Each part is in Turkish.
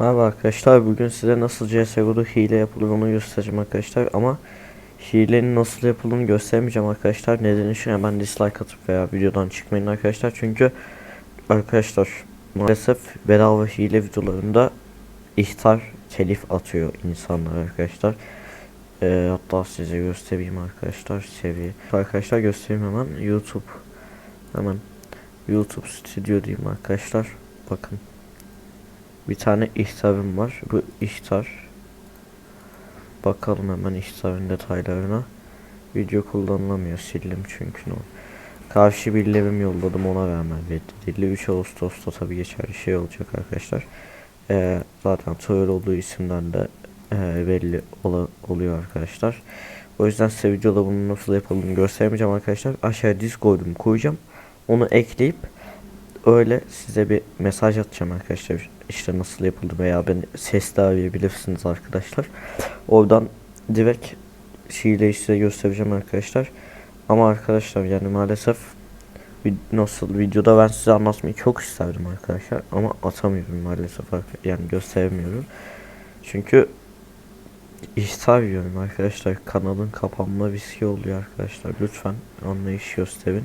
Merhaba arkadaşlar bugün size nasıl CSGO'da hile yapılır onu göstereceğim arkadaşlar ama hilenin nasıl yapıldığını göstermeyeceğim arkadaşlar. Nedeni şu hemen dislike atıp veya videodan çıkmayın arkadaşlar. Çünkü arkadaşlar maalesef bedava hile videolarında ihtar telif atıyor insanlar arkadaşlar. Ee, hatta size göstereyim arkadaşlar seviye. Arkadaşlar göstereyim hemen. YouTube hemen YouTube stüdyo diyeyim arkadaşlar. Bakın bir tane ihtarım var. Bu ihtar. Bakalım hemen ihtarın detaylarına. Video kullanılamıyor. Sildim çünkü o. Karşı bir levim yolladım ona rağmen reddedildi. 3 Ağustos'ta tabi geçerli şey olacak arkadaşlar. Ee, zaten troll olduğu isimden de e, belli ola- oluyor arkadaşlar. O yüzden size videoda bunun nasıl yapıldığını göstermeyeceğim arkadaşlar. Aşağıya Discord'umu koyacağım. Onu ekleyip öyle size bir mesaj atacağım arkadaşlar. İşte nasıl yapıldı veya beni sesli arayabilirsiniz arkadaşlar. Oradan direkt şiileyi size göstereceğim arkadaşlar. Ama arkadaşlar yani maalesef nasıl videoda ben size anlatmayı çok isterdim arkadaşlar ama atamıyorum maalesef yani gösteremiyorum. Çünkü ihtar arkadaşlar kanalın kapanma riski oluyor arkadaşlar lütfen anlayış gösterin.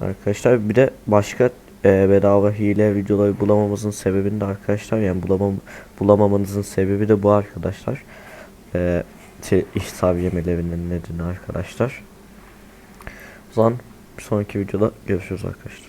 Arkadaşlar bir de başka e, bedava hile videoları bulamamızın sebebini de arkadaşlar yani bulamam bulamamanızın sebebi de bu arkadaşlar. E, te- ihtar yemelerinin nedeni arkadaşlar. O zaman bir sonraki videoda görüşürüz arkadaşlar.